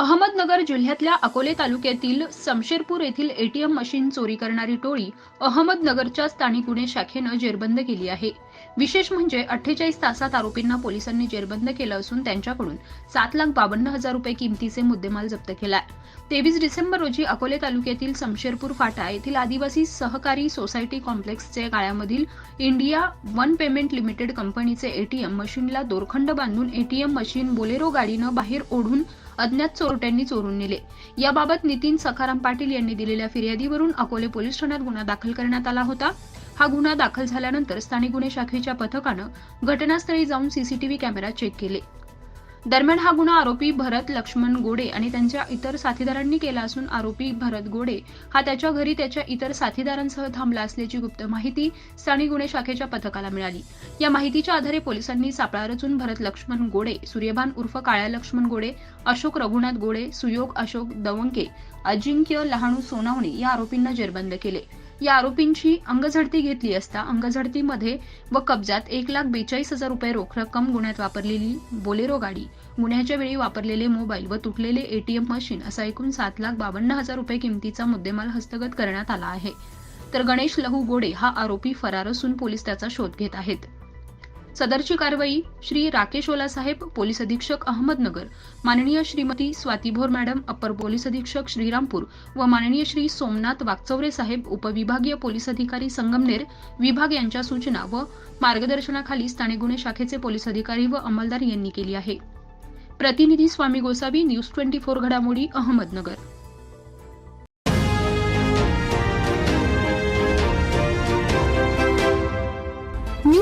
अहमदनगर जिल्ह्यातल्या अकोले तालुक्यातील समशेरपूर येथील एटीएम मशीन चोरी करणारी टोळी अहमदनगरच्या स्थानिक गुन्हे शाखेनं जेरबंद केली आहे. विशेष म्हणजे अठ्ठेचाळीस तासात आरोपींना पोलिसांनी जेरबंद केलं असून त्यांच्याकडून सात लाख बावन्न हजार रुपये किमतीचे मुद्देमाल जप्त केलाय. तेवीस डिसेंबर रोजी अकोले तालुक्यातील समशेरपूर फाटा येथील आदिवासी सहकारी सोसायटी कॉम्प्लेक्सचे गाळ्यामधील इंडिया वन पेमेंट लिमिटेड कंपनीचे एटीएम मशीनला दोरखंड बांधून एटीएम मशीन बोलेरो गाडीनं बाहेर ओढून अज्ञात चोरट्यांनी चोरून नेले. याबाबत नितीन सखाराम पाटील यांनी दिलेल्या फिर्यादीवरून अकोले पोलीस ठाण्यात गुन्हा दाखल करण्यात आला होता. हा गुन्हा दाखल झाल्यानंतर स्थानिक गुन्हे शाखेच्या पथकानं घटनास्थळी जाऊन सीसीटीव्ही कॅमेरा चेक केले. दरम्यान हा गुन्हा आरोपी भरत लक्ष्मण गोडे आणि त्यांच्या इतर साथीदारांनी केला असून आरोपी भरत गोडे हा त्याच्या घरी त्याच्या इतर साथीदारांसह थांबला असल्याची गुप्त माहिती स्थानिक गुन्हे शाखेच्या पथकाला मिळाली. या माहितीच्या आधारे पोलिसांनी सापळा रचून भरत लक्ष्मण गोडे सूर्यभान उर्फ काळ्या लक्ष्मण गोडे अशोक रघुनाथ गोडे सुयोग अशोक दवंके अजिंक्य लहाणू सोनावणे या आरोपींना जेरबंद केले. या आरोपींची अंगझडती घेतली असता अंगझडतीमध्ये व कब्जात एक लाख बेचाळीस हजार रुपये रोख रक्कम गुन्ह्यात वापरलेली बोलेरो गाडी गुन्ह्याच्या वेळी वापरलेले मोबाईल व तुटलेले एटीएम मशीन असा एकूण सात लाख बावन्न हजार रुपये किमतीचा मुद्देमाल हस्तगत करण्यात आला आहे. तर गणेश लहू गोडे हा आरोपी फरार असून पोलीस त्याचा शोध घेत आहेत. सदरची कारवाई श्री राकेश ओला साहेब पोलीस अधीक्षक अहमदनगर माननीय Shrimati Swati Bhor madam upper police अधीक्षक श्रीरामपूर व माननीय श्री सोमनाथ वागचौरे साहेब उपविभागीय पोलीस अधिकारी संगमनेर विभाग यांच्या सूचना व मार्गदर्शनाखाली स्थानिक गुन्हे शाखेचे पोलीस अधिकारी व अंमलदार यांनी केली आहे. प्रतिनिधी Swami Gosavi news twenty four घडामोडी अहमदनगर.